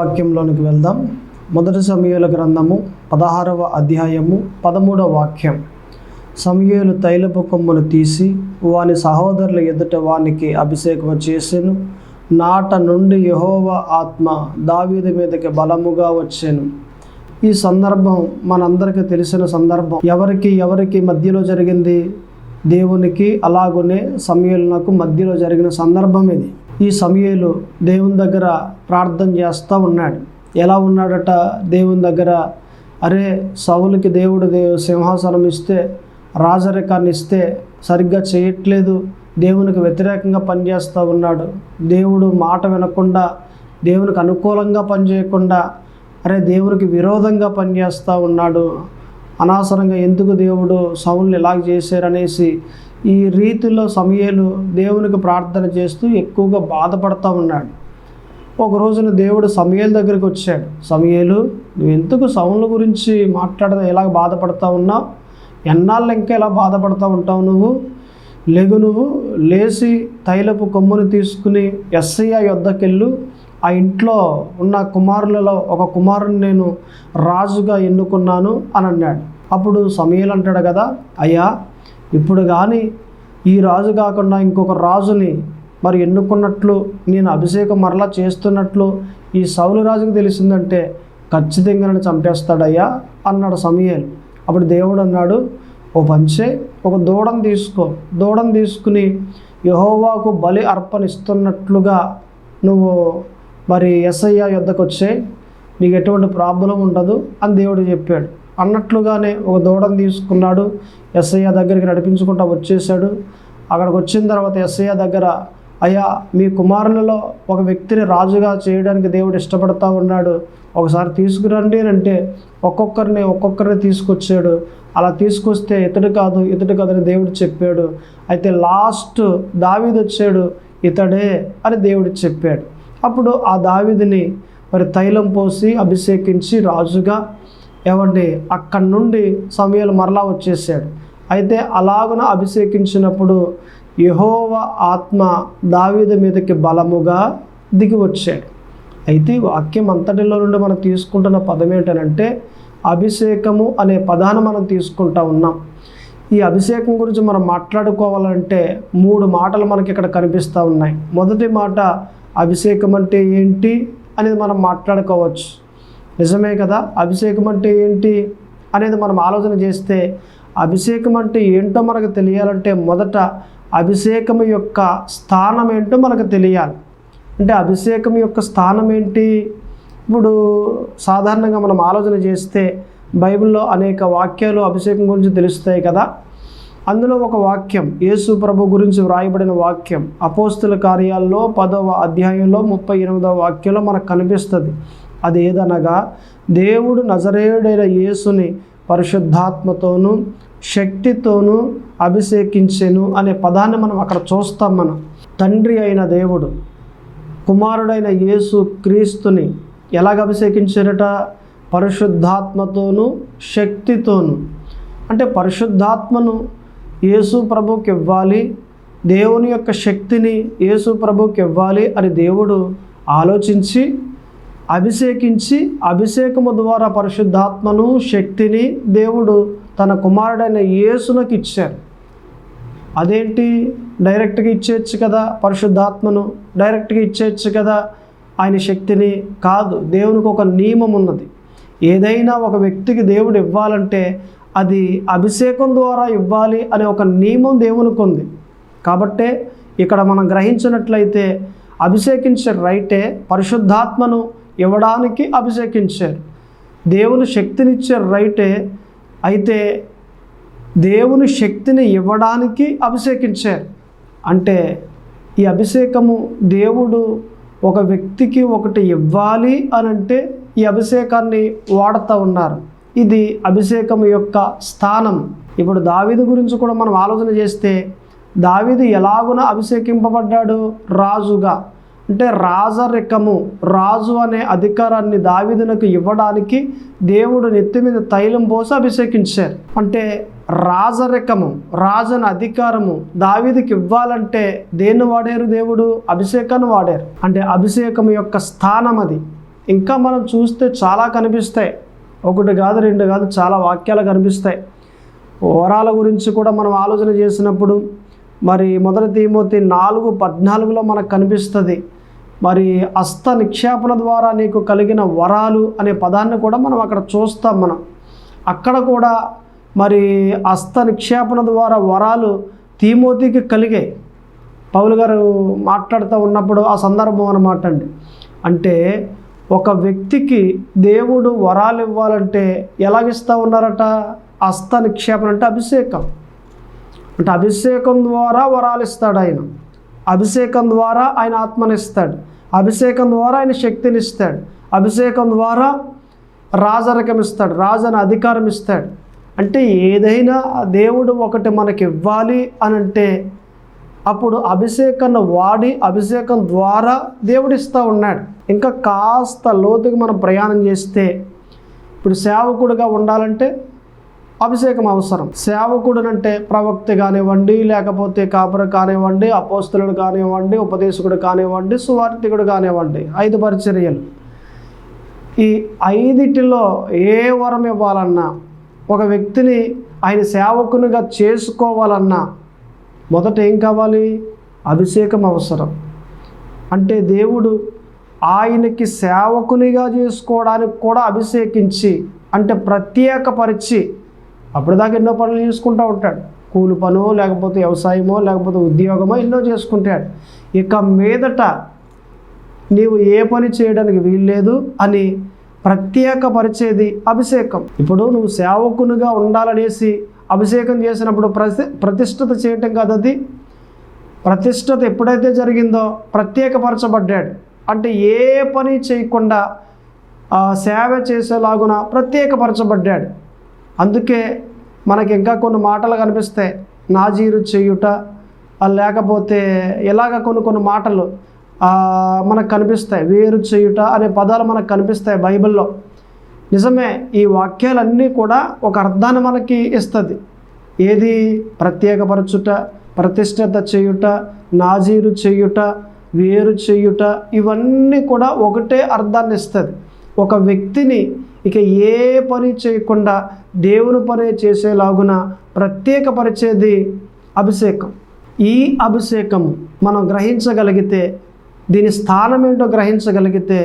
వాక్యంలోనికి వెళ్దాం. మొదటి సమయాల గ్రంథము పదహారవ అధ్యాయము పదమూడవ వాక్యం. సమయలు తైలపు కొమ్మును తీసి వాని సహోదరుల ఎదుట వానికి అభిషేకం చేసెను. నాట నుండి యహోవ ఆత్మ దావీది మీదకి బలముగా వచ్చాను. ఈ సందర్భం మనందరికీ తెలిసిన సందర్భం. ఎవరికి ఎవరికి మధ్యలో జరిగింది? దేవునికి అలాగునే సమయలకు మధ్యలో జరిగిన సందర్భం ఇది. ఈ సమయలు దేవుని దగ్గర ప్రార్థన చేస్తూ ఉన్నాడు. ఎలా ఉన్నాడట? దేవుని దగ్గర అరే సౌలుకి దేవుడు దేవు సింహాసనం ఇస్తే రాజరికాన్ని ఇస్తే సరిగ్గా చేయట్లేదు. దేవునికి వ్యతిరేకంగా పనిచేస్తూ ఉన్నాడు. దేవుడు మాట వినకుండా దేవునికి అనుకూలంగా పనిచేయకుండా అరే దేవునికి విరోధంగా పనిచేస్తూ ఉన్నాడు. అనవసరంగా ఎందుకు దేవుడు సౌల్ని ఇలాగ చేశారనేసి ఈ రీతిలో సమయలు దేవునికి ప్రార్థన చేస్తూ ఎక్కువగా బాధపడతా ఉన్నాడు. ఒక రోజున దేవుడు సమయల దగ్గరికి వచ్చాడు. సమయలు నువ్వు ఎందుకు సౌండ్ల గురించి మాట్లాడదా? ఎలా బాధపడతా ఉన్నావు? ఎన్నాళ్ళు ఇంకా ఎలా బాధపడతా ఉంటావు నువ్వు? లెగు నువ్వు లేచి తైలపు కొమ్మును తీసుకుని ఎస్ఐ యొద్దకెళ్ళు. ఆ ఇంట్లో ఉన్న కుమారులలో ఒక కుమారుని నేను రాజుగా ఎన్నుకున్నాను అని అన్నాడు. అప్పుడు సమయలు అంటాడు కదా అయ్యా ఇప్పుడు కానీ ఈ రాజు కాకుండా ఇంకొక రాజుని మరి ఎన్నుకున్నట్లు నేను అభిషేకం మరలా చేస్తున్నట్లు ఈ సౌలు రాజుకు తెలిసిందంటే ఖచ్చితంగా నన్ను చంపేస్తాడయ్యా అన్నాడు సమయలు. అప్పుడు దేవుడు అన్నాడు ఓ పంచే ఒక దూడను తీసుకో. దూడను తీసుకుని యహోవాకు బలి అర్పణిస్తున్నట్లుగా నువ్వు మరి ఎస్ఐ యుద్ధకు వచ్చే నీకు ఎటువంటి ప్రాబ్లం ఉండదు అని దేవుడు చెప్పాడు. అన్నట్లుగానే ఒక దూడను తీసుకున్నాడు. ఎస్ఐ దగ్గరికి నడిపించుకుంటా వచ్చేసాడు అక్కడికి వచ్చిన తర్వాత ఎస్ఐ దగ్గర అయ్యా మీ కుమారులలో ఒక వ్యక్తిని రాజుగా చేయడానికి దేవుడు ఇష్టపడతా ఉన్నాడు. ఒకసారి తీసుకురండి అని అంటే ఒక్కొక్కరిని ఒక్కొక్కరిని తీసుకొచ్చాడు. అలా తీసుకొస్తే ఇతడు కాదు ఇతడు కాదని దేవుడు చెప్పాడు. అయితే లాస్ట్ దావీది వచ్చాడు ఇతడే అని దేవుడు చెప్పాడు. అప్పుడు ఆ దావీదిని మరి తైలం పోసి అభిషేకించి రాజుగా ఏమండి అక్కడి నుండి సమయాలు మరలా వచ్చేసాడు అయితే అలాగున అభిషేకించినప్పుడు యహోవ ఆత్మ దావీద మీదకి బలముగా దిగి వచ్చాడు. అయితే వాక్యం అంతటిలో నుండి మనం తీసుకుంటున్న పదం ఏంటనంటే అభిషేకము అనే పదాన్ని మనం తీసుకుంటా ఉన్నాం. ఈ అభిషేకం గురించి మనం మాట్లాడుకోవాలంటే మూడు మాటలు మనకి ఇక్కడ కనిపిస్తూ ఉన్నాయి. మొదటి మాట అభిషేకం అంటే ఏంటి అనేది మనం మాట్లాడుకోవచ్చు. నిజమే కదా? అభిషేకం అంటే ఏంటి అనేది మనం ఆలోచన చేస్తే అభిషేకం అంటే ఏంటో మనకు తెలియాలంటే మొదట అభిషేకం యొక్క స్థానం ఏంటో మనకు తెలియాలి. అంటే అభిషేకం యొక్క స్థానం ఏంటి? ఇప్పుడు సాధారణంగా మనం ఆలోచన చేస్తే బైబిల్లో అనేక వాక్యాలు అభిషేకం గురించి తెలుస్తాయి కదా? అందులో ఒక వాక్యం యేసు ప్రభు గురించి వ్రాయబడిన వాక్యం అపోస్తుల కార్యాల్లో పదవ అధ్యాయంలో ముప్పై ఎనిమిదవ వాక్యంలో మనకు కనిపిస్తుంది. అది ఏదనగా దేవుడు నజరేయుడైన యేసుని పరిశుద్ధాత్మతోనూ శక్తితోనూ అభిషేకించెను అనే పదాన్ని మనం అక్కడ చూస్తాం మనం. తండ్రి అయిన దేవుడు కుమారుడైన యేసు క్రీస్తుని ఎలాగ అభిషేకించారట? పరిశుద్ధాత్మతోనూ శక్తితోనూ. అంటే పరిశుద్ధాత్మను యేసు ప్రభుకి ఇవ్వాలి దేవుని యొక్క శక్తిని యేసు ప్రభుకి ఇవ్వాలి అని దేవుడు ఆలోచించి అభిషేకించి అభిషేకము ద్వారా పరిశుద్ధాత్మను శక్తిని దేవుడు తన కుమారుడైన యేసునకు ఇచ్చారు. అదేంటి? డైరెక్ట్గా ఇచ్చేయచ్చు కదా పరిశుద్ధాత్మను. డైరెక్ట్గా ఇచ్చేయచ్చు కదా ఆయన శక్తిని కాదు. దేవునికి ఒక నియమం ఉన్నది. ఏదైనా ఒక వ్యక్తికి దేవుడు ఇవ్వాలంటే అది అభిషేకం ద్వారా ఇవ్వాలి అనే ఒక నియమం దేవునికి ఉంది. కాబట్టే ఇక్కడ మనం గ్రహించినట్లయితే అభిషేకించే రైటే పరిశుద్ధాత్మను ఇవ్వడానికి అభిషేకించారు. దేవుని శక్తినిచ్చే రైటే అయితే దేవుని శక్తిని ఇవ్వడానికి అభిషేకించారు. అంటే ఈ అభిషేకము దేవుడు ఒక వ్యక్తికి ఒకటి ఇవ్వాలి అని అంటే ఈ అభిషేకాన్ని వాడుతూ ఉన్నారు. ఇది అభిషేకం యొక్క స్థానం. ఇప్పుడు దావీదు గురించి కూడా మనం ఆలోచన చేస్తే దావీదు ఎలాగున అభిషేకింపబడ్డాడు? రాజుగా. అంటే రాజరికము రాజు అనే అధికారాన్ని దావిదునకు ఇవ్వడానికి దేవుడు నెత్తి మీద తైలం పోసి అభిషేకించారు. అంటే రాజరికము రాజన అధికారము దావీదికి ఇవ్వాలంటే దేన్ని వాడారు దేవుడు? అభిషేకాన్ని వాడారు. అంటే అభిషేకం యొక్క స్థానం అది. ఇంకా మనం చూస్తే చాలా కనిపిస్తాయి. ఒకటి కాదు రెండు కాదు చాలా వాక్యాలు కనిపిస్తాయి. వరాల గురించి కూడా మనం ఆలోచన చేసినప్పుడు మరి మొదటి తీమోతి నాలుగు పద్నాలుగులో మనకు కనిపిస్తుంది. మరి హస్త నిక్షేపణ ద్వారా నీకు కలిగిన వరాలు అనే పదాన్ని కూడా మనం అక్కడ చూస్తాం మనం. అక్కడ కూడా మరి హస్త నిక్షేపణ ద్వారా వరాలు తీమోతికి కలిగే పౌలు గారు మాట్లాడుతూ ఉన్నప్పుడు ఆ సందర్భం అనమాట అండి. అంటే ఒక వ్యక్తికి దేవుడు వరాలు ఇవ్వాలంటే ఎలాగిస్తూ ఉన్నారట? హస్త నిక్షేపణ అంటే అభిషేకం. అంటే అభిషేకం ద్వారా వరాలు ఇస్తాడు ఆయన. అభిషేకం ద్వారా ఆయన ఆత్మనిస్తాడు అభిషేకం ద్వారా ఆయన శక్తిని ఇస్తాడు అభిషేకం ద్వారా రాజరకం ఇస్తాడు రాజని అధికారం ఇస్తాడు. అంటే ఏదైనా దేవుడు ఒకటి మనకి ఇవ్వాలి అని అంటే అప్పుడు అభిషేకాన్ని వాడి అభిషేకం ద్వారా దేవుడు ఇస్తూ ఉన్నాడు. ఇంకా కాస్త లోతుకి మనం ప్రయాణం చేస్తే ఇప్పుడు సేవకుడుగా ఉండాలంటే అభిషేకం అవసరం. సేవకుడు అంటే ప్రవక్త కానివ్వండి లేకపోతే కాపుర కానివ్వండి అపోస్తులుడు కానివ్వండి ఉపదేశకుడు కానివ్వండి సువార్థికుడు కానివ్వండి. ఐదు పరిచర్యలు. ఈ ఐదిటిలో ఏ వరం ఇవ్వాలన్నా ఒక వ్యక్తిని ఆయన సేవకునిగా చేసుకోవాలన్నా మొదట ఏం కావాలి? అభిషేకం అవసరం. అంటే దేవుడు ఆయనకి సేవకునిగా చేసుకోవడానికి కూడా అభిషేకించి అంటే ప్రత్యేకపరిచి అప్పటిదాకా ఎన్నో పనులు చేసుకుంటూ ఉంటాడు. కూలి పనో లేకపోతే వ్యవసాయమో లేకపోతే ఉద్యోగమో ఎన్నో చేసుకుంటాడు. ఇక మీదట నీవు ఏ పని చేయడానికి వీల్లేదు అని ప్రత్యేక పరిచేది అభిషేకం. ఇప్పుడు నువ్వు సేవకునిగా ఉండాలనేసి అభిషేకం చేసినప్పుడు ప్రతి ప్రతిష్ఠత చేయటం కాదు అది. ప్రతిష్టత ఎప్పుడైతే జరిగిందో ప్రత్యేకపరచబడ్డాడు. అంటే ఏ పని చేయకుండా ఆ, సేవ చేసేలాగున ప్రత్యేకపరచబడ్డాడు. అందుకే మనకి ఇంకా కొన్ని మాటలు కనిపిస్తాయి నాజీరు చేయుట లేకపోతే ఇలాగ కొన్ని కొన్ని మాటలు మనకు కనిపిస్తాయి వేరు చేయుట అనే పదాలు మనకు కనిపిస్తాయి బైబిల్లో. నిజమే ఈ వాక్యాలన్నీ కూడా ఒక అర్థాన్ని మనకి ఇస్తుంది. ఏది ప్రత్యేకపరచుట ప్రతిష్ఠత చేయుట నాజీరు చేయుట వేరు చేయుట ఇవన్నీ కూడా ఒకటే అర్థాన్ని ఇస్తుంది. ఒక వ్యక్తిని ఇక ఏ పని చేయకుండా దేవుని పని చేసేలాగున ప్రత్యేకపరిచేది అభిషేకం. ఈ అభిషేకం మనం గ్రహించగలిగితే దీని స్థానం ఏంటో గ్రహించగలిగితే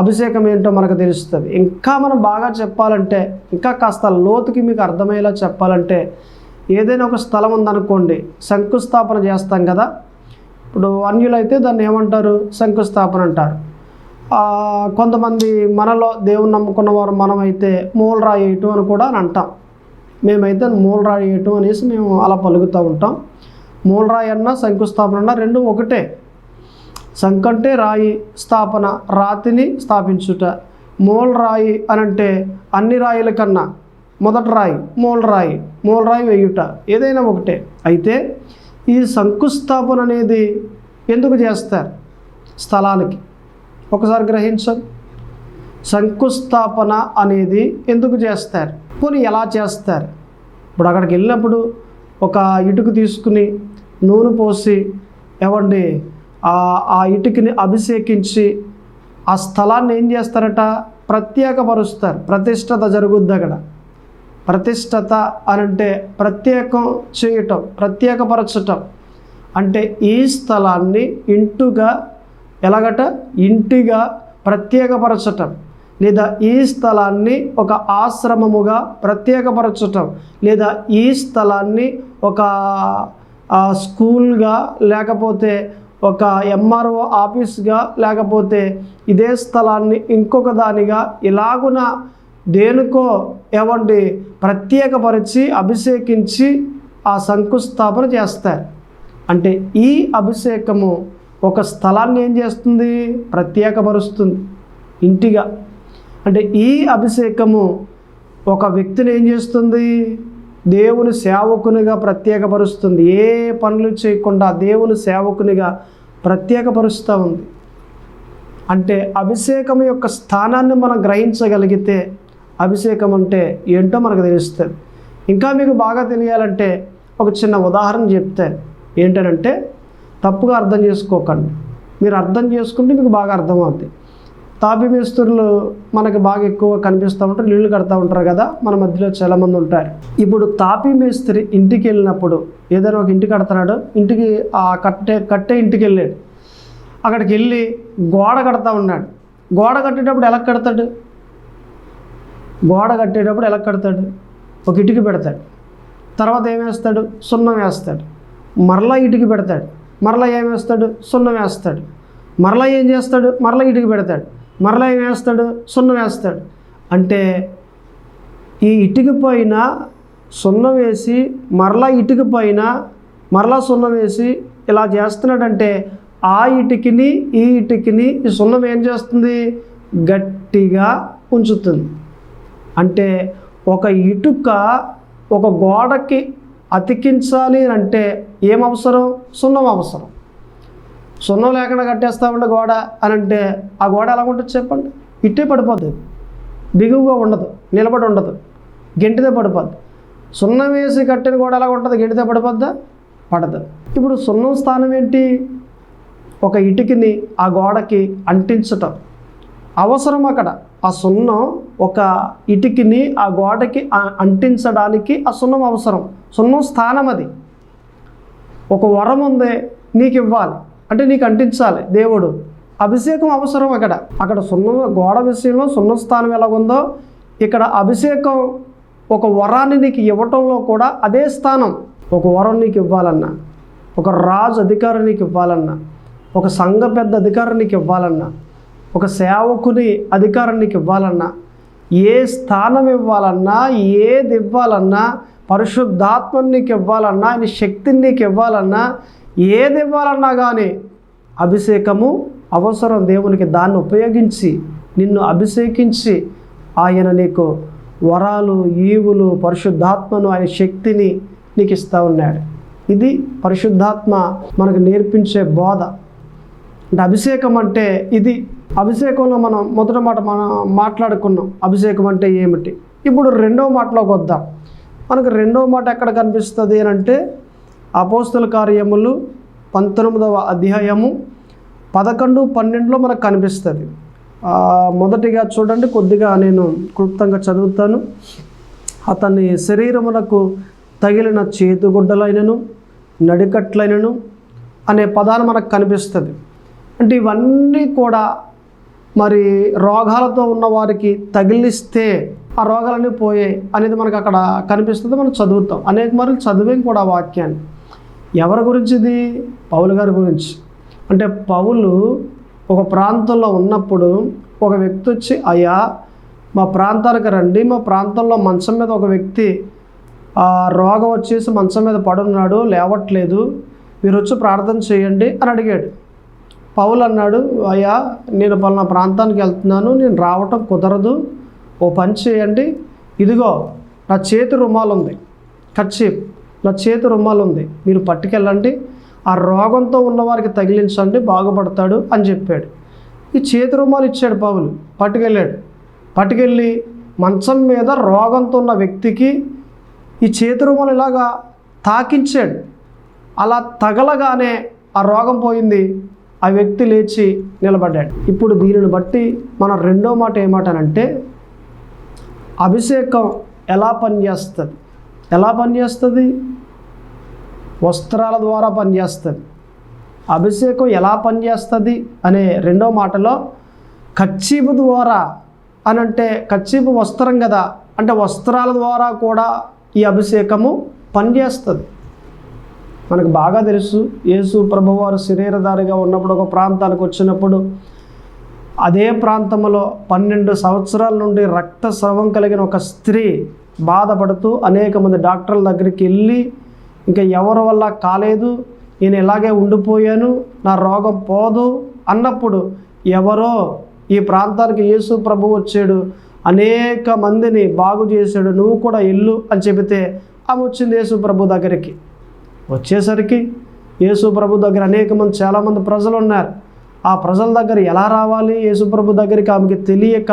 అభిషేకం ఏంటో మనకు తెలుస్తుంది. ఇంకా మనం బాగా చెప్పాలంటే ఇంకా కాస్త లోతుకి మీకు అర్థమయ్యేలా చెప్పాలంటే ఏదైనా ఒక స్థలం ఉందనుకోండి శంకుస్థాపన చేస్తాం కదా. ఇప్పుడు అన్యులైతే దాన్ని ఏమంటారు? శంకుస్థాపన అంటారు. కొంతమంది మనలో దేవుని నమ్ముకున్న వారు మనమైతే మూలరాయి వేయటం అని కూడా అని అంటాం. మేమైతే మూలరాయి వేయటం అనేసి మేము అలా పలుకుతూ ఉంటాం. మూలరాయి అన్నా శంకుస్థాపన అన్నా రెండు ఒకటే. సంకంటే రాయి స్థాపన రాతిని స్థాపించుట. మూలరాయి అని అంటే అన్ని రాయిల కన్నా మొదటి రాయి మూలరాయి మూలరాయి వేయుట. ఏదైనా ఒకటే. అయితే ఈ శంకుస్థాపన అనేది ఎందుకు చేస్తారు? స్థలానికి ఒకసారి గ్రహించండి శంకుస్థాపన అనేది ఎందుకు చేస్తారు? పోనీ ఎలా చేస్తారు? ఇప్పుడు అక్కడికి వెళ్ళినప్పుడు ఒక ఇటుక తీసుకుని నూనె పోసి ఏమండి ఆ ఆ ఇటుకని అభిషేకించి ఆ స్థలాన్ని ఏం చేస్తారట? ప్రత్యేకపరుస్తారు. ప్రతిష్టత జరుగుద్ది అక్కడ. ప్రతిష్టత అని అంటే ప్రత్యేకం చేయటం ప్రత్యేకపరచటం. అంటే ఈ స్థలాన్ని ఇంటుగా ఎలాగట? ఇంటిగా ప్రత్యేకపరచటం. లేదా ఈ స్థలాన్ని ఒక ఆశ్రమముగా ప్రత్యేకపరచటం. లేదా ఈ స్థలాన్ని ఒక స్కూల్గా లేకపోతే ఒక ఎంఆర్ఓ ఆఫీస్గా లేకపోతే ఇదే స్థలాన్ని ఇంకొక దానిగా ఇలాగున దేనికో ఏమండి ప్రత్యేకపరిచి అభిషేకించి ఆ శంకుస్థాపన చేస్తారు. అంటే ఈ అభిషేకము ఒక స్థలాన్ని ఏం చేస్తుంది? ప్రత్యేకపరుస్తుంది. ఇంటిగా. అంటే ఈ అభిషేకము ఒక వ్యక్తిని ఏం చేస్తుంది? దేవుని సేవకునిగా ప్రత్యేకపరుస్తుంది. ఏ పనులు చేయకుండా దేవుని సేవకునిగా ప్రత్యేకపరుస్తూ ఉంది. అంటే అభిషేకం యొక్క స్థానాన్ని మనం గ్రహించగలిగితే అభిషేకం అంటే ఏంటో మనకు తెలుస్తుంది. ఇంకా మీకు బాగా తెలియాలంటే ఒక చిన్న ఉదాహరణ చెప్తాను. ఏంటనంటే తప్పుగా అర్థం చేసుకోకండి. మీరు అర్థం చేసుకుంటే మీకు బాగా అర్థమవుతుంది తాపీ మేస్త్రులు మనకి బాగా ఎక్కువ కనిపిస్తూ ఉంటారు నీళ్ళు కడతా ఉంటారు కదా మన మధ్యలో చాలామంది ఉంటారు. ఇప్పుడు తాపీ మేస్త్రి ఇంటికి వెళ్ళినప్పుడు ఏదైనా ఒక ఇంటి కడుతున్నాడు ఇంటికి ఆ కట్టే కట్టే ఇంటికి వెళ్ళాడు. అక్కడికి వెళ్ళి గోడ కడతా ఉన్నాడు. గోడ కట్టేటప్పుడు ఎలా కడతాడు? గోడ కట్టేటప్పుడు ఎలా కడతాడు? ఒక ఇటుక పెడతాడు. తర్వాత ఏం వేస్తాడు? సున్నం వేస్తాడు. మరలా ఇటుక పెడతాడు. మరలా ఏం వేస్తాడు? సున్నం వేస్తాడు. మరలా ఏం చేస్తాడు? మరలా ఇటుక పెడతాడు. మరలా ఏం వేస్తాడు? సున్నం వేస్తాడు. అంటే ఈ ఇటుక పైన సున్నం వేసి మరలా ఇటుక పైన మరలా సున్నం వేసి ఇలా చేస్తున్నాడంటే ఆ ఇటుకిని ఈ ఇటుకిని ఈ సున్నం ఏం చేస్తుంది? గట్టిగా ఉంచుతుంది. అంటే ఒక ఇటుక ఒక గోడకి అతికించాలి అని అంటే ఏం అవసరం? సున్నం అవసరం. సున్నం లేకుండా కట్టేస్తామంటే గోడ అని అంటే ఆ గోడ ఎలా ఉంటుంది చెప్పండి. ఇట్టే పడిపోతుంది బిగువుగా ఉండదు. నిలబడి ఉండదు. గెంటిదే పడిపోద్ది. సున్నం వేసి కట్టిన గోడ ఎలా ఉంటుంది? గెంటిదే పడిపోద్దా? పడదు. ఇప్పుడు సున్నం స్థానం ఏంటి? ఒక ఇటుకని ఆ గోడకి అంటించటం. అవసరం అక్కడ. ఆ సున్నం ఒక ఇటుకిని ఆ గోడకి అంటించడానికి ఆ సున్నం అవసరం. సున్నం స్థానం అది. ఒక వరం ఉంది నీకు ఇవ్వాలి అంటే నీకు అంటించాలి దేవుడు. అభిషేకం అవసరం అక్కడ. అక్కడ సున్న గోడ విషయంలో సున్న స్థానం ఎలాగుందో ఇక్కడ అభిషేకం ఒక వరాన్ని నీకు ఇవ్వటంలో కూడా అదే స్థానం. ఒక వరం నీకు ఇవ్వాలన్నా ఒక రాజు అధికారి నీకు ఇవ్వాలన్నా ఒక సంఘ పెద్ద అధికారం నీకు ఇవ్వాలన్నా ఒక సేవకుని అధికారం నీకు ఇవ్వాలన్నా ఏ స్థానం ఇవ్వాలన్నా ఏది ఇవ్వాలన్నా పరిశుద్ధాత్మని నీకు ఇవ్వాలన్నా ఆయన శక్తిని నీకు ఇవ్వాలన్నా ఏది ఇవ్వాలన్నా కానీ అభిషేకము అవసరం. దేవునికి దాన్ని ఉపయోగించి నిన్ను అభిషేకించి ఆయన నీకు వరాలు ఈవులు పరిశుద్ధాత్మను ఆయన శక్తిని నీకు ఇస్తూ ఉన్నాడు. ఇది పరిశుద్ధాత్మ మనకు నేర్పించే బోధ. అంటే అభిషేకం అంటే ఇది. అభిషేకంలో మనం మొదటి మాట మనం మాట్లాడుకున్నాం. అభిషేకం అంటే ఏమిటి? ఇప్పుడు రెండవ మాటలోకి వద్దాం. మనకు రెండవ మాట ఎక్కడ కనిపిస్తుంది అని అంటే అపోస్తుల కార్యములు పంతొమ్మిదవ అధ్యాయము పదకొండు పన్నెండులో మనకు కనిపిస్తుంది. మొదటిగా చూడండి కొద్దిగా నేను క్లుప్తంగా చదువుతాను. అతని శరీరమునకు తగిలిన చేతుగుడ్డలైనను నడికట్లైనను అనే పదాలు మనకు కనిపిస్తుంది. అంటే ఇవన్నీ కూడా మరి రోగాలతో ఉన్న వారికి తగిలిస్తే ఆ రోగాలన్నీ పోయాయి అనేది మనకు అక్కడ కనిపిస్తుంది మనం చదువుతాం. అనేక మార్లు చదివేం కూడా ఆ వాక్యాన్ని. ఎవరి గురించి ఇది? పౌలు గారి గురించి. అంటే పౌలు ఒక ప్రాంతంలో ఉన్నప్పుడు ఒక వ్యక్తి వచ్చి అయ్యా మా ప్రాంతానికి రండి మా ప్రాంతంలో మంచం మీద ఒక వ్యక్తి ఆ, రోగం వచ్చేసి మంచం మీద పడున్నాడు లేవట్లేదు మీరు వచ్చి ప్రార్థన చేయండి అని అడిగాడు. పౌలు అన్నాడు అయ్యా నేను పలానా ప్రాంతానికి వెళ్తున్నాను నేను రావటం కుదరదు ఓ పని చేయండి. ఇదిగో నా చేతి రుమాలు ఉంది కర్చీప్ నా చేతి రుమాలు ఉంది మీరు పట్టుకెళ్ళండి. ఆ రోగంతో ఉన్నవారికి తగిలించండి. బాగుపడతాడు అని చెప్పాడు. ఈ చేతి రుమాలు ఇచ్చాడు పౌలు. పట్టుకెళ్ళాడు. పట్టుకెళ్ళి మంచం మీద రోగంతో ఉన్న వ్యక్తికి ఈ చేతి రుమాలు ఇలాగా తాకించాడు. అలా తగలగానే ఆ రోగం పోయింది. ఆ వ్యక్తి లేచి నిలబడ్డాడు. ఇప్పుడు దీనిని బట్టి మన రెండో మాట ఏమాటనంటే అభిషేకం ఎలా పనిచేస్తుంది? ఎలా పనిచేస్తుంది? వస్త్రాల ద్వారా పనిచేస్తుంది. అభిషేకం ఎలా పనిచేస్తుంది అనే రెండో మాటలో కచ్చీపు ద్వారా అని అంటే కచ్చీపు వస్త్రం కదా అంటే వస్త్రాల ద్వారా కూడా ఈ అభిషేకము పనిచేస్తుంది. మనకు బాగా తెలుసు యేసు ప్రభువారు శరీరధారిగా ఉన్నప్పుడు ఒక ప్రాంతానికి వచ్చినప్పుడు అదే ప్రాంతంలో పన్నెండు సంవత్సరాల నుండి రక్తస్రావం కలిగిన ఒక స్త్రీ బాధపడుతూ అనేక మంది డాక్టర్ల దగ్గరికి వెళ్ళి ఇంకా ఎవరి వల్ల కాలేదు? నేను ఇలాగే ఉండిపోయాను నా రోగం పోదు అన్నప్పుడు ఎవరో ఈ ప్రాంతానికి యేసు ప్రభు వచ్చాడు అనేక మందిని బాగు చేశాడు నువ్వు కూడా ఇల్లు అని చెబితే ఆమె వచ్చింది యేసు ప్రభు దగ్గరికి. వచ్చేసరికి యేసు ప్రభు దగ్గర అనేక మంది చాలామంది ప్రజలు ఉన్నారు. ఆ ప్రజల దగ్గర ఎలా రావాలి? యేసుప్రభు దగ్గరికి ఆమెకి తెలియక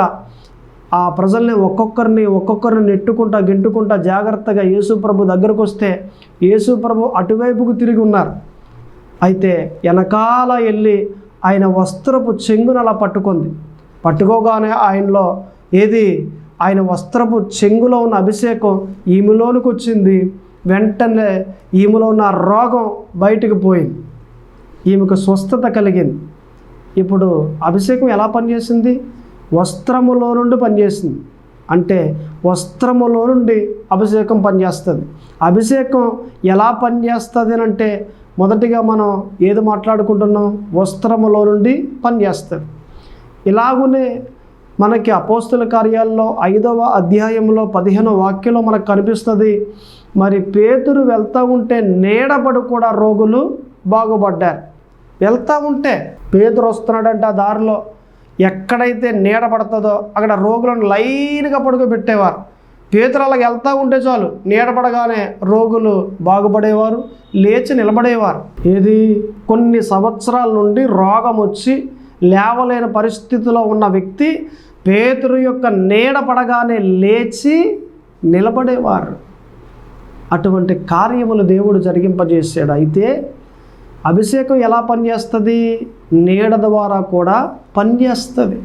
ఆ ప్రజల్ని ఒక్కొక్కరిని ఒక్కొక్కరిని నెట్టుకుంటా గెంటుకుంటా జాగ్రత్తగా యేసుప్రభు దగ్గరకు వస్తే యేసుప్రభు అటువైపుకు తిరిగి ఉన్నారు. అయితే వెనకాల వెళ్ళి ఆయన వస్త్రపు చెంగును అలా పట్టుకుంది. పట్టుకోగానే ఆయనలో ఏది? ఆయన వస్త్రపు చెంగులో ఉన్న అభిషేకం ఈమెలోనికి వచ్చింది. వెంటనే ఈమెలో ఉన్న రోగం బయటకు పోయింది. ఈమెకు స్వస్థత కలిగింది. ఇప్పుడు అభిషేకం ఎలా పనిచేసింది? వస్త్రములో నుండి పనిచేసింది. అంటే వస్త్రములో నుండి అభిషేకం పనిచేస్తుంది. అభిషేకం ఎలా పనిచేస్తుంది అని అంటే మొదటిగా మనం ఏది మాట్లాడుకుంటున్నాం? వస్త్రములో నుండి పనిచేస్తుంది. ఇలాగునే మనకి అపోస్తుల కార్యాల్లో ఐదవ అధ్యాయంలో పదిహేనో వాక్యంలో మనకు కనిపిస్తుంది. మరి పేతురు వెళ్తూ ఉంటే నీడబడు కూడా రోగులు బాగుపడ్డారు. వెళ్తూ ఉంటే పేదరు వస్తున్నాడంటే ఆ దారిలో ఎక్కడైతే నీడ పడుతుందో అక్కడ రోగులను లైన్గా పడుకోబెట్టేవారు. పేతురు అలాగ వెళ్తూ ఉంటే చాలు నీడ పడగానే రోగులు బాగుపడేవారు లేచి నిలబడేవారు. ఏది? కొన్ని సంవత్సరాల నుండి రోగం వచ్చి లేవలేని పరిస్థితిలో ఉన్న వ్యక్తి పేతురు యొక్క నీడ పడగానే లేచి నిలబడేవారు. అటువంటి కార్యములు దేవుడు జరిగింపజేశాడు. అయితే అభిషేకం ఎలా పనిచేస్తుంది? నీడ ద్వారా కూడా పనిచేస్తుంది.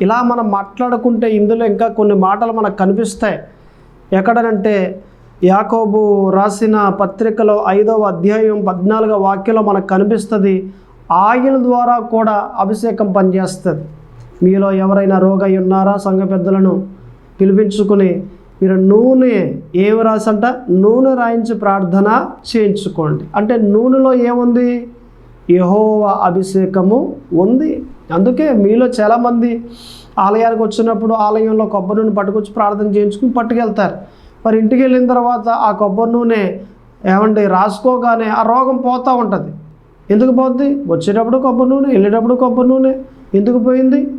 ఇలా మనం మాట్లాడుకుంటే ఇందులో ఇంకా కొన్ని మాటలు మనకు కనిపిస్తాయి. ఎక్కడనంటే యాకోబు రాసిన పత్రికలో ఐదవ అధ్యాయం పద్నాలుగో వాక్యంలో మనకు కనిపిస్తుంది ఆయిల్ ద్వారా కూడా అభిషేకం పనిచేస్తుంది. మీలో ఎవరైనా రోగై ఉన్నారా? సంఘ పెద్దలను పిలిపించుకుని మీరు నూనె ఏమి రాసంట నూనె రాయించి ప్రార్థన చేయించుకోండి. అంటే నూనెలో ఏముంది? యహోవ అభిషేకము ఉంది. అందుకే మీలో చాలామంది ఆలయానికి వచ్చినప్పుడు ఆలయంలో కొబ్బరి నూనె పట్టుకొచ్చి ప్రార్థన చేయించుకుని పట్టుకెళ్తారు. మరి ఇంటికి వెళ్ళిన తర్వాత ఆ కొబ్బరి నూనె ఏమంటే రాసుకోగానే ఆ రోగం పోతూ ఉంటుంది. ఎందుకు పోద్ది? వచ్చేటప్పుడు కొబ్బరి నూనె వెళ్ళేటప్పుడు కొబ్బరి నూనె. ఎందుకు పోయింది?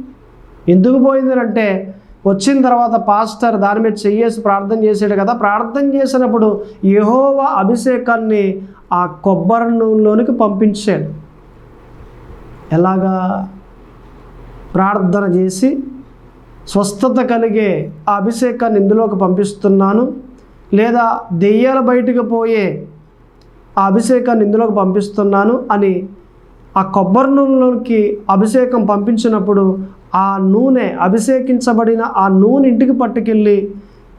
ఎందుకు పోయింది అంటే వచ్చిన తర్వాత పాస్టర్ దాని మీద చెయ్యేసి ప్రార్థన చేసాడు కదా ప్రార్థన చేసినప్పుడు యహోవ అభిషేకాన్ని ఆ కొబ్బరి నూనెలోనికి పంపించాడు. ఎలాగా? ప్రార్థన చేసి స్వస్థత కలిగే ఆ అభిషేకాన్ని ఇందులోకి పంపిస్తున్నాను లేదా దెయ్యాల బయటకు పోయే ఆ అభిషేకాన్ని ఇందులోకి పంపిస్తున్నాను అని ఆ కొబ్బరి నూనెలోకి అభిషేకం పంపించినప్పుడు ఆ నూనె అభిషేకించబడిన ఆ నూనె ఇంటికి పట్టుకెళ్ళి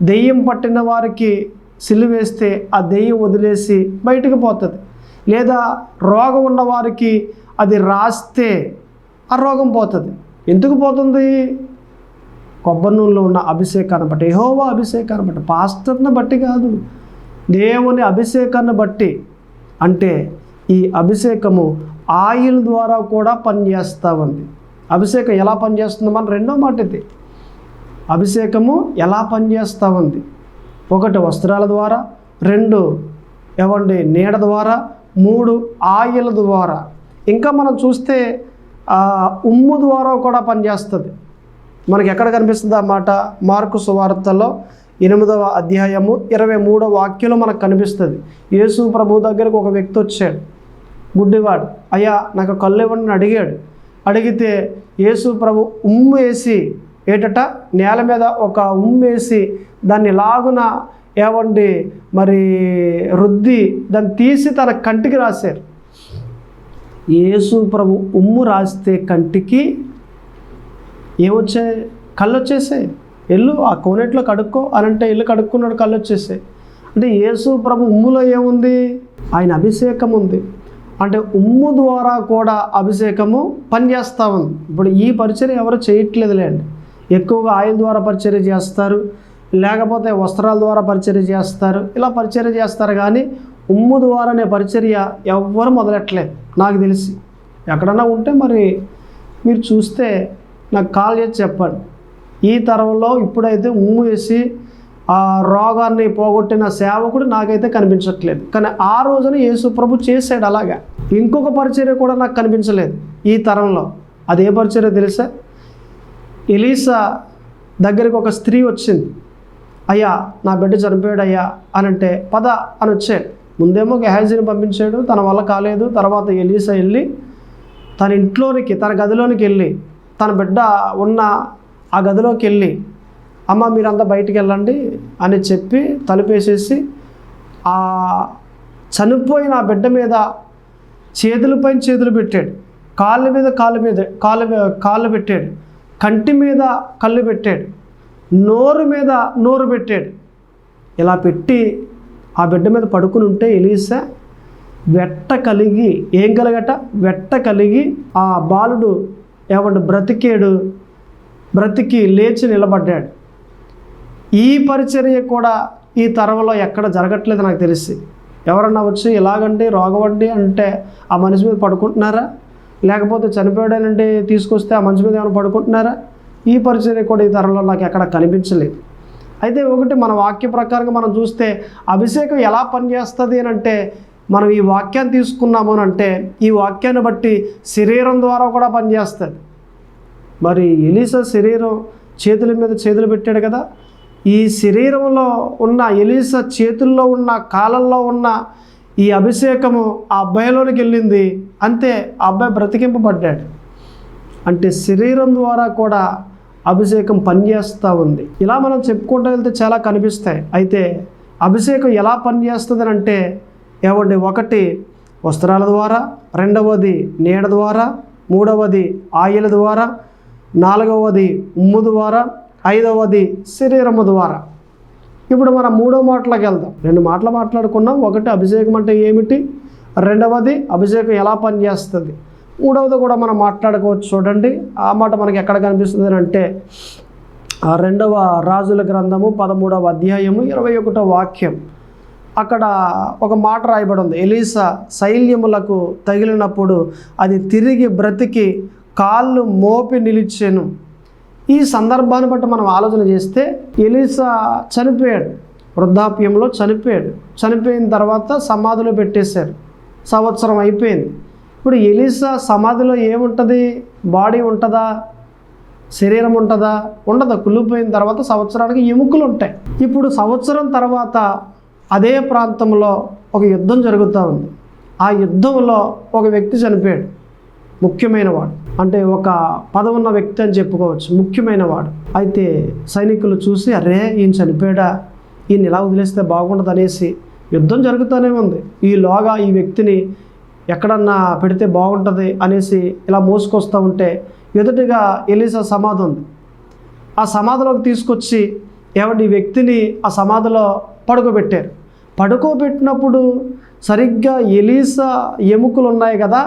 దెయ్యం పట్టిన వారికి సిలివేస్తే ఆ దెయ్యం వదిలేసి బయటకు పోతుంది. లేదా రోగం ఉన్నవారికి అది రాస్తే ఆ రోగం పోతుంది. ఎందుకు పోతుంది? కొబ్బరి నూనెలో ఉన్న అభిషేకాన్ని బట్టి యెహోవా అభిషేకాన్ని బట్టి పాస్టర్ని బట్టి కాదు. దేవుని అభిషేకాన్ని బట్టి అంటే ఈ అభిషేకము ఆయిల్ ద్వారా కూడా పనిచేస్తూ ఉంది. అభిషేకం ఎలా పనిచేస్తుందో మన రెండో మాట ఇది. అభిషేకము ఎలా పనిచేస్తూ ఉంది ఒకటి వస్త్రాల ద్వారా రెండు ఎవండి నీడ ద్వారా మూడు ఆయిల్ ద్వారా. ఇంకా మనం చూస్తే ఉమ్ము ద్వారా కూడా పనిచేస్తుంది. మనకి ఎక్కడ కనిపిస్తుంది ఆ మాట? మార్కు సువార్తలో ఎనిమిదవ అధ్యాయము ఇరవై మూడవ వాక్యంలో మనకు కనిపిస్తుంది. యేసు ప్రభు దగ్గరకు ఒక వ్యక్తి వచ్చాడు. గుడ్డివాడు. అయ్యా నాకు కళ్ళు ఇవ్వండి అడిగాడు. అడిగితే యేసు ప్రభు ఉమ్ము వేసి ఏటట? నేల మీద ఒక ఉమ్ము వేసి దాన్ని లాగున ఏవండి? మరి రుద్ది దాన్ని తీసి తన కంటికి రాశారు. యేసు ప్రభు ఉమ్ము రాస్తే కంటికి ఏమొచ్చాయి? కళ్ళు వచ్చేసాయి ఎల్లు ఆ కోనెట్లో కడుక్కో అని అంటే ఇల్లు కడుక్కున్నాడు కళ్ళు వచ్చేసాయి అంటే యేసు ప్రభు ఉమ్ములో ఏముంది? ఆయన అభిషేకం ఉంది. అంటే ఉమ్ము ద్వారా కూడా అభిషేకము పనిచేస్తూ ఉంది ఇప్పుడు ఈ పరిచర్య ఎవరు చేయట్లేదులేండి ఎక్కువగా ఆయిల్ ద్వారా పరిచర్య చేస్తారు లేకపోతే వస్త్రాల ద్వారా పరిచర్య చేస్తారు ఇలా పరిచర్య చేస్తారు కానీ ఉమ్ము ద్వారానే పరిచర్య ఎవ్వరు మొదలెట్టలేదు నాకు తెలిసి. ఎక్కడన్నా ఉంటే మరి మీరు చూస్తే నాకు కాల్ చేసి చెప్పండి. ఈ తరంలో ఇప్పుడైతే ఉమ్ము వేసి ఆ రోగాన్ని పోగొట్టిన సేవకుడు నాకైతే కనిపించట్లేదు. కానీ ఆ రోజున యేసు ప్రభు చేశాడు అలాగా. ఇంకొక పరిచర్య కూడా నాకు కనిపించలేదు ఈ తరంలో. అదే పరిచర్య తెలుసా? ఎలీసా దగ్గరికి ఒక స్త్రీ వచ్చింది. అయ్యా నా బిడ్డ చనిపోయాడు అయ్యా అని అంటే పద అని వచ్చాడు. ముందేమో గెహాజీని పంపించాడు తన వల్ల కాలేదు. తర్వాత ఎలీసా వెళ్ళి తన ఇంట్లోనికి తన గదిలోనికి వెళ్ళి తన బిడ్డ ఉన్న ఆ గదిలోకి వెళ్ళి అమ్మ మీరంతా బయటికి వెళ్ళండి అని చెప్పి తలుపేసేసి ఆ చనిపోయిన ఆ బిడ్డ మీద చేతులపైన చేతులు పెట్టాడు. కాళ్ళ మీద కాళ్ళ మీద కాళ్ళ కాళ్ళు పెట్టాడు. కంటి మీద కళ్ళు పెట్టాడు. నోరు మీద నోరు పెట్టాడు. ఇలా పెట్టి ఆ బిడ్డ మీద పడుకుని ఉంటే ఎలీసా వెట్ట కలిగి ఏం కలగట? వెట్ట కలిగి ఆ బాలుడు ఏమంటే బ్రతికేడు బ్రతికి లేచి నిలబడ్డాడు. ఈ పరిచర్య కూడా ఈ తరంలో ఎక్కడ జరగట్లేదు నాకు తెలిసి. ఎవరన్నా వచ్చి ఇలాగండి రోగవండి అంటే ఆ మనిషి మీద పడుకుంటున్నారా? లేకపోతే చనిపోయాడనంటే తీసుకొస్తే ఆ మనిషి మీద ఏమైనా పడుకుంటున్నారా? ఈ పరిచర్య కూడా ఈ తరంలో నాకు ఎక్కడ కనిపించలేదు. అయితే ఒకటి మన వాక్య ప్రకారంగా మనం చూస్తే అభిషేకం ఎలా పనిచేస్తుంది అని అంటే మనం ఈ వాక్యాన్ని తీసుకున్నాము అని అంటే ఈ వాక్యాన్ని బట్టి శరీరం ద్వారా కూడా పనిచేస్తుంది. మరి ఎలీసా శరీరం చేతుల మీద చేతులు పెట్టాడు కదా? ఈ శరీరంలో ఉన్న ఎలీసా చేతుల్లో ఉన్న కాలంలో ఉన్న ఈ అభిషేకము ఆ అబ్బాయిలోనికి వెళ్ళింది. అంతే ఆ అబ్బాయి బ్రతికింపబడ్డాడు. అంటే శరీరం ద్వారా కూడా అభిషేకం పనిచేస్తూ ఉంది. ఇలా మనం చెప్పుకుంటూ వెళ్తే చాలా కనిపిస్తాయి. అయితే అభిషేకం ఎలా పనిచేస్తుంది అంటే ఏమండి? ఒకటి వస్త్రాల ద్వారా రెండవది నీడ ద్వారా మూడవది ఆయిల్ ద్వారా నాలుగవది ఉమ్ము ద్వారా ఐదవది శరీరము ద్వారా. ఇప్పుడు మనం మూడో మాటలకు వెళ్దాం. రెండు మాటలు మాట్లాడుకున్నాం. ఒకటి అభిషేకం అంటే ఏమిటి? రెండవది అభిషేకం ఎలా పనిచేస్తుంది? మూడవది కూడా మనం మాట్లాడుకోవచ్చు. చూడండి ఆ మాట మనకి ఎక్కడ కనిపిస్తుంది అంటే రెండవ రాజుల గ్రంథము పదమూడవ అధ్యాయము ఇరవై ఒకటో వాక్యం. అక్కడ ఒక మాట రాయబడి ఉంది ఎలీసా శైల్యములకు తగిలినప్పుడు అది తిరిగి బ్రతికి కాళ్ళు మోపి నిలిచెను. ఈ సందర్భాన్ని బట్టి మనం ఆలోచన చేస్తే ఎలీసా చనిపోయాడు. వృద్ధాప్యంలో చనిపోయాడు. చనిపోయిన తర్వాత సమాధిలో పెట్టేశారు. సంవత్సరం అయిపోయింది. ఇప్పుడు ఎలీసా సమాధిలో ఏముంటుంది? బాడీ ఉంటుందా? శరీరం ఉంటుందా? ఉండదు? కుళ్ళిపోయిన తర్వాత సంవత్సరానికి ఎముకలు ఉంటాయి. ఇప్పుడు సంవత్సరం తర్వాత అదే ప్రాంతంలో ఒక యుద్ధం జరుగుతూ ఉంది. ఆ యుద్ధంలో ఒక వ్యక్తి చనిపోయాడు. ముఖ్యమైన వాడు అంటే ఒక పదవున్న వ్యక్తి అని చెప్పుకోవచ్చు. ముఖ్యమైన వాడు అయితే సైనికులు చూసి అరే ఈయన చనిపోయాడా? ఈయన ఇలా వదిలేస్తే బాగుండదు అనేసి యుద్ధం జరుగుతూనే ఉంది. ఈలోగా ఈ వ్యక్తిని ఎక్కడన్నా పెడితే బాగుంటుంది అనేసి ఇలా మోసుకొస్తూ ఉంటే ఎదుటిగా ఎలీసా సమాధి ఉంది. ఆ సమాధిలోకి తీసుకొచ్చి ఎవరి వ్యక్తిని ఆ సమాధిలో పడుకోబెట్టారు. పడుకోబెట్టినప్పుడు సరిగ్గా ఎలీసా ఎముకలు ఉన్నాయి కదా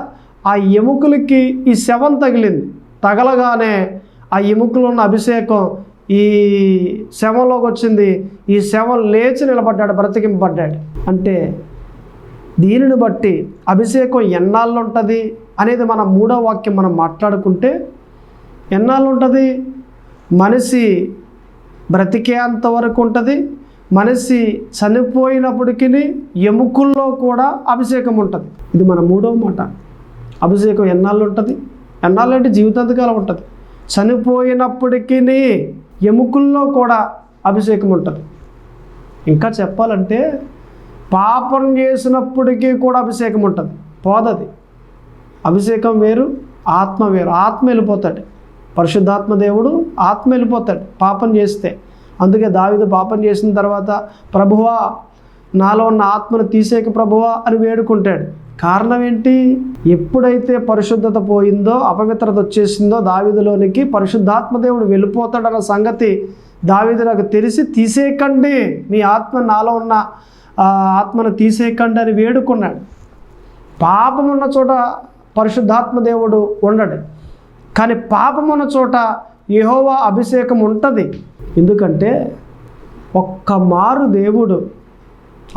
ఆ ఎముకలకి ఈ శవం తగిలింది. తగలగానే ఆ ఎముకలు ఉన్న అభిషేకం ఈ శవంలోకి వచ్చింది. ఈ శవం లేచి నిలబడ్డాడు బ్రతికింపబడ్డాడు. అంటే దీనిని బట్టి అభిషేకం ఎన్నాళ్ళు ఉంటుంది అనేది మన మూడో వాక్యం మనం మాట్లాడుకుంటే ఎన్నాళ్ళు ఉంటుంది మనిషి బ్రతికేంత వరకు ఉంటుంది? మనిషి చనిపోయినప్పటికీ ఎముకల్లో కూడా అభిషేకం ఉంటుంది. ఇది మన మూడో మాట. అభిషేకం ఎన్నాళ్ళు ఉంటుంది? ఎన్నాళ్ళు అంటే జీవితాంతకాలం ఉంటుంది. చనిపోయినప్పటికీ ఎముకల్లో కూడా అభిషేకం ఉంటుంది. ఇంకా చెప్పాలంటే పాపం చేసినప్పటికీ కూడా అభిషేకం ఉంటుంది. పోదది. అభిషేకం వేరు ఆత్మ వేరు. ఆత్మ వెళ్ళిపోతాడు. పరిశుద్ధాత్మ దేవుడు ఆత్మ వెళ్ళిపోతాడు పాపం చేస్తే. అందుకే దావిదు పాపం చేసిన తర్వాత ప్రభువా నాలో ఉన్న ఆత్మను తీసేక ప్రభువా అని వేడుకుంటాడు. కారణం ఏంటి? ఎప్పుడైతే పరిశుద్ధత పోయిందో అపవిత్రత వచ్చేసిందో దావిదిలోనికి పరిశుద్ధాత్మ దేవుడు వెళ్ళిపోతాడన్న సంగతి దావిది నాకు తెలిసి తీసేయకండి. మీ ఆత్మ నాలో ఉన్న ఆత్మను తీసేయకండి అని వేడుకున్నాడు. పాపం ఉన్న చోట పరిశుద్ధాత్మ దేవుడు ఉండడు. కానీ పాపం ఉన్న చోట యహోవా అభిషేకం ఉంటుంది. ఎందుకంటే ఒక్క మారు దేవుడు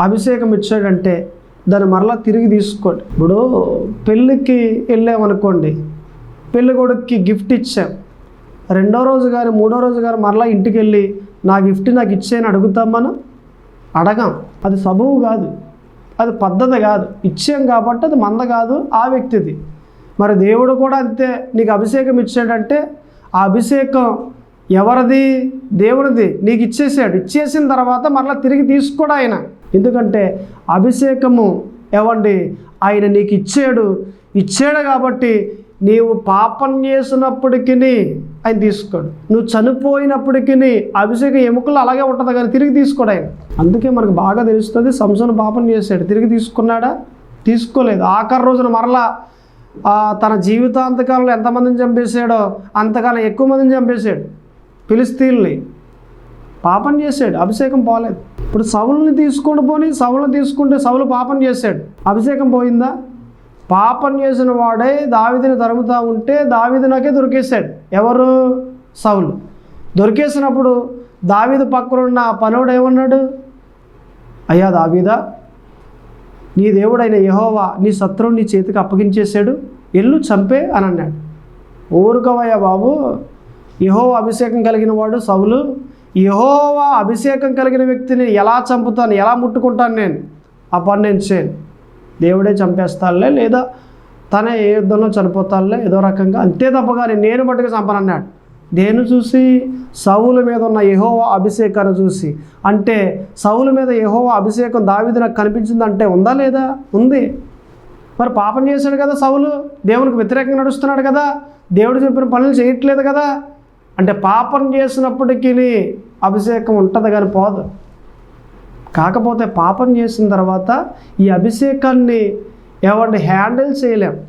అభిషేకం ఇచ్చాడంటే దాన్ని మరలా తిరిగి తీసుకోండి. ఇప్పుడు పెళ్ళికి వెళ్ళామనుకోండి పెళ్ళి కొడుక్కి గిఫ్ట్ ఇచ్చాం. రెండో రోజు కానీ మూడో రోజు కానీ మరలా ఇంటికి వెళ్ళి నా గిఫ్ట్ నాకు ఇచ్చేయని అడుగుతాం మనం? అడగాం. అది సబువు కాదు. అది పద్ధతి కాదు. ఇచ్చాం కాబట్టి అది మంద కాదు ఆ వ్యక్తిది. మరి దేవుడు కూడా అంతే. నీకు అభిషేకం ఇచ్చాడంటే ఆ అభిషేకం ఎవరిది? దేవుడిది నీకు ఇచ్చేసాడు. ఇచ్చేసిన తర్వాత మరలా తిరిగి తీసుకోడు ఆయన. ఎందుకంటే అభిషేకము ఏవండి? ఆయన నీకు ఇచ్చాడు. ఇచ్చాడు కాబట్టి నీవు పాపం చేసినప్పటికీ ఆయన తీసుకోడు. నువ్వు చనిపోయినప్పటికీ అభిషేకం ఎముకలు అలాగే ఉంటుంది కానీ తిరిగి తీసుకోడు ఆయన. అందుకే మనకు బాగా తెలుస్తుంది సంసోను పాపం చేశాడు. తిరిగి తీసుకున్నాడా? తీసుకోలేదు. ఆఖరి రోజున మరలా తన జీవితాంతకాలంలో ఎంతమందిని చంపేశాడో అంతకాలం ఎక్కువ మందిని చంపేశాడు. పిలిస్తీల్ని పాపం చేశాడు. అభిషేకం పోలేదు. ఇప్పుడు సవుల్ని తీసుకొని పోని సవులను తీసుకుంటే సవులు పాపం చేశాడు. అభిషేకం పోయిందా? పాపం చేసిన వాడే దావిదిని తరుముతా ఉంటే దావిదినకే దొరికేశాడు. ఎవరు? సవులు. దొరికేసినప్పుడు దావిది పక్కనున్న పనుడు ఏమన్నాడు? అయ్యా దావీదా నీ దేవుడైన యహోవా నీ శత్రువు నీ చేతికి అప్పగించేశాడు. ఎల్లు చంపే అని అన్నాడు ఊరుకోవయ్యా బాబు. యహోవా అభిషేకం కలిగిన వాడు సవులు. యహోవా అభిషేకం కలిగిన వ్యక్తిని ఎలా చంపుతాను ఎలా ముట్టుకుంటాను నేను? ఆ పని నేను చేయను దేవుడే చంపేస్తానులే లేదా తనే ఏ యుద్ధంలో చనిపోతానులే ఏదో రకంగా అంతే తప్ప కానీ నేను మట్టుకు చంపనన్నాడు. దేని చూసి? సవుల మీద ఉన్న యహోవా అభిషేకాన్ని చూసి. అంటే సవుల మీద యహోవా అభిషేకం దావిది నాకు కనిపించిందంటే ఉందా లేదా? ఉంది. మరి పాపం చేశాడు కదా సవులు దేవునికి వ్యతిరేకంగా నడుస్తున్నాడు కదా. దేవుడు చెప్పిన పనులు చేయట్లేదు కదా. అంటే పాపం చేసినప్పటికీ అభిషేకం ఉంటుంది కానీ పోదు. కాకపోతే పాపం చేసిన తర్వాత ఈ అభిషేకాన్ని ఏమంటే హ్యాండిల్ చేయలేం.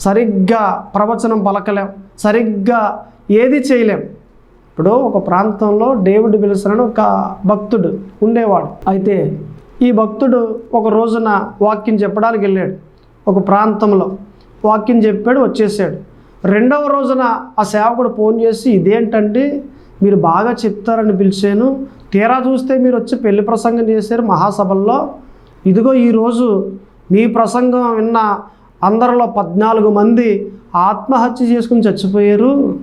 సరిగ్గా ప్రవచనం పలకలేం. సరిగ్గా ఏది చేయలేం. ఇప్పుడు ఒక ప్రాంతంలో డేవిడ్ విల్సన్ అని ఒక భక్తుడు ఉండేవాడు. అయితే ఈ భక్తుడు ఒక రోజున వాక్యం చెప్పడానికి వెళ్ళాడు. ఒక ప్రాంతంలో వాక్యం చెప్పాడు వచ్చేసాడు. రెండవ రోజున ఆ సేవకుడు ఫోన్ చేసి ఇదేంటంటే మీరు బాగా చెప్తారని పిలిచాను. తీరా చూస్తే మీరు వచ్చి పెళ్ళి ప్రసంగం చేశారు మహాసభల్లో. ఇదిగో ఈరోజు మీ ప్రసంగం విన్న అందరిలో పద్నాలుగు మంది ఆత్మహత్య చేసుకుని చచ్చిపోయారు.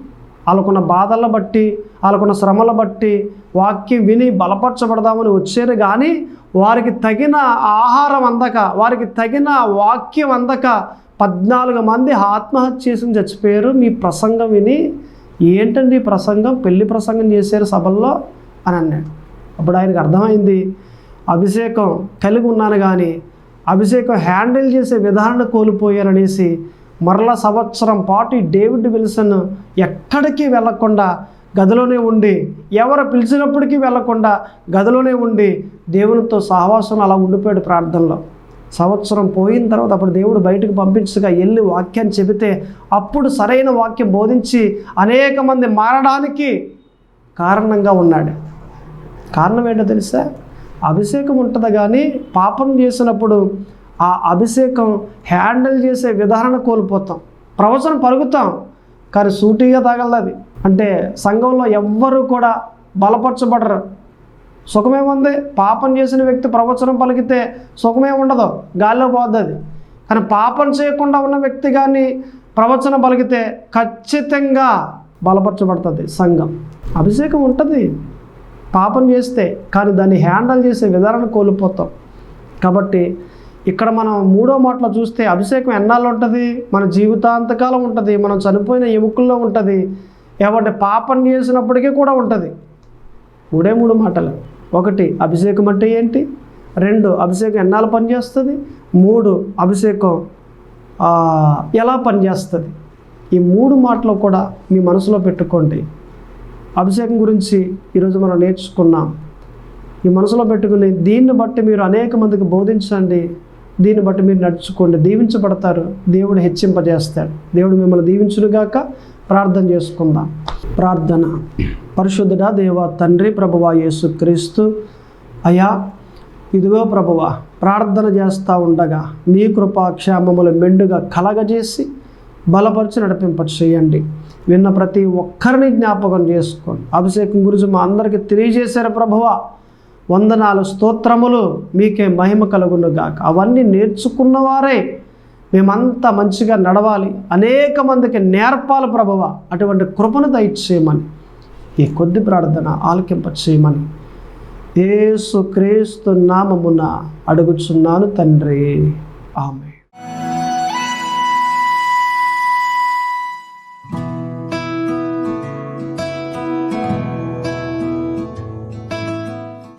వాళ్ళకున్న బాధలను బట్టి వాళ్ళకున్న శ్రమల బట్టి వాక్యం విని బలపరచబడదామని వచ్చారు. కానీ వారికి తగిన ఆహారం అందక వారికి తగిన వాక్యం అందక పద్నాలుగు మంది ఆత్మహత్య చేసుకుని చచ్చిపోయారు. మీ ప్రసంగం విని ఏంటండి ప్రసంగం? పెళ్ళి ప్రసంగం చేశారు సభల్లో? అని అన్నాడు. అప్పుడు ఆయనకు అర్థమైంది అభిషేకం కలిగి ఉన్నాను కానీ అభిషేకం హ్యాండిల్ చేసే విధానం కోల్పోయారనేసి మరలా సంవత్సరం పాటు డేవిడ్ విల్సన్ ఎక్కడికి వెళ్ళకుండా గదిలోనే ఉండి ఎవరు పిలిచినప్పటికీ వెళ్ళకుండా గదిలోనే ఉండి దేవునితో సహవాసం అలా ఉండిపోయాడు ప్రార్థనలో. సంవత్సరం పోయిన తర్వాత అప్పుడు దేవుడు బయటకు పంపించగా వెళ్ళి వాక్యాన్ని చెబితే అప్పుడు సరైన వాక్యం బోధించి అనేక మంది మారడానికి కారణంగా ఉన్నాడు. కారణం ఏంటో తెలుసా? అభిషేకం ఉంటుంది కానీ పాపం చేసినప్పుడు ఆ అభిషేకం హ్యాండిల్ చేసే విధానం కోల్పోతాం. ప్రవచనం పరుగుతాం కానీ సూటిగా తగలదు అంటే సంఘంలో ఎవ్వరూ కూడా బలపరచబడరు. సుఖమేముంది పాపం చేసిన వ్యక్తి ప్రవచనం పలికితే సుఖమే ఉండదు. గాల్లో పోద్ది అది. కానీ పాపం చేయకుండా ఉన్న వ్యక్తి కానీ ప్రవచనం పలికితే ఖచ్చితంగా బలపరచబడుతుంది సంఘం. అభిషేకం ఉంటుంది. పాపం చేస్తే కానీ దాన్ని హ్యాండిల్ చేసే విధానాన్ని కోల్పోతాం. కాబట్టి ఇక్కడ మనం మూడో మాటలో చూస్తే అభిషేకం ఎన్నాళ్ళు ఉంటుంది? మన జీవితాంతకాలం ఉంటుంది. మనం చనిపోయిన ఎముకల్లో ఉంటుంది. ఏమంటే పాపం చేసినప్పటికీ కూడా ఉంటుంది. మూడే మూడు మాటలు. ఒకటి అభిషేకం అంటే ఏంటి? రెండు అభిషేకం ఎన్నాళ్ళు పనిచేస్తుంది? మూడు అభిషేకం ఎలా పనిచేస్తుంది? ఈ మూడు మాటలు కూడా మీ మనసులో పెట్టుకోండి. అభిషేకం గురించి ఈరోజు మనం నేర్చుకున్నాం. ఈ మనసులో పెట్టుకుని దీన్ని బట్టి మీరు అనేక మందికి బోధించండి. దీన్ని బట్టి మీరు నడుచుకోండి. దీవించబడతారు. దేవుడు హెచ్చింపజేస్తాడు. దేవుడు మిమ్మల్ని దీవించునుగాక ప్రార్థన చేసుకుందాం. ప్రార్థన. పరిశుద్ధుడా దేవ తండ్రి ప్రభువా యేసుక్రీస్తు అయా ఇదిగో ప్రభువ ప్రార్థన చేస్తూ ఉండగా మీ కృపాక్షేమములు మెండుగా కలగజేసి బలపరిచి నడిపింప చేయండి. విన్న ప్రతి ఒక్కరిని జ్ఞాపకం చేసుకోండి. అభిషేకం గురించి మా అందరికీ తెలియజేశారు ప్రభువ. వందనాలు స్తోత్రములు మీకే మహిమ కలుగునుగాక. అవన్నీ నేర్చుకున్నవారే మేమంతా మంచిగా నడవాలి. అనేక మందికి నేర్పాలి ప్రభువ. అటువంటి కృపను దయచేయమని ఈ కొద్ది ప్రార్థన ఆలకింప చేయమని ఏసు క్రీస్తు నామమున అడుగుచున్నాను తండ్రి. ఆమె